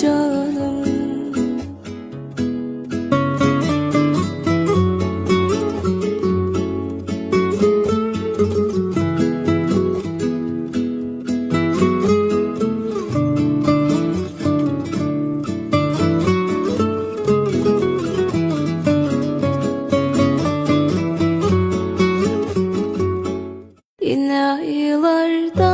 canım. Yine aylardan Kasım